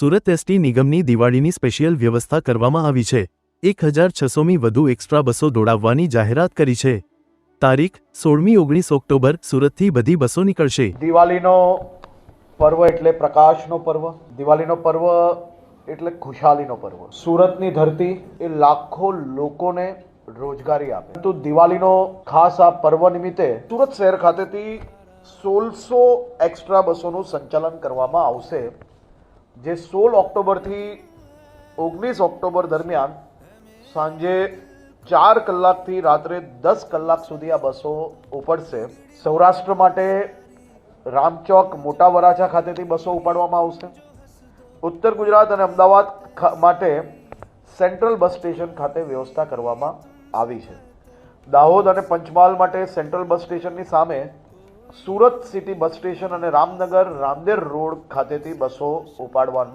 Surat ST નિગમની દિવાળીની special વ્યવસ્થા કરવામાં આવી છે. એક હજાર છસોમી વધુ એક્સ્ટ્રા બસો દોડાવવાની જાહેરાત કરી છે. તારીખ, સોળમી ઓગણીસ ઓક્ટોબર, સુરતથી બધી બસો નીકળશે. દિવાળીનો પર્વ એટલે પ્રકાશનો પર્વ, દિવાળીનો પર્વ એટલે ખુશાલીનો પર્વ. સુરતની ધરતી એ લાખો લોકોને રોજગારી આપે. પરંતુ દિવાળીનો ખાસ આ પર્વ નિમિત્તે સુરત શહેર ખાતેથી સોળસો એક્સ્ટ્રા બસોનું સંચાલન કરવામાં આવશે. જે સોળ ઓક્ટોબરથી ઓગણીસ ઓક્ટોબર દરમિયાન સાંજે ચાર કલાકથી રાત્રે દસ કલાક સુધી આ બસો ઉપડશે. સૌરાષ્ટ્ર માટે રામચોક મોટા વરાછા ખાતેથી બસો ઉપાડવામાં આવશે. ઉત્તર ગુજરાત અને અમદાવાદ માટે સેન્ટ્રલ બસ સ્ટેશન ખાતે વ્યવસ્થા કરવામાં આવી છે. દાહોદ અને પંચમહાલ માટે સેન્ટ્રલ બસ સ્ટેશનની સામે સુરત સિટી બસ સ્ટેશન અને રામનગર રામદેર રોડ ખાતેથી બસો ઉપાડવામાં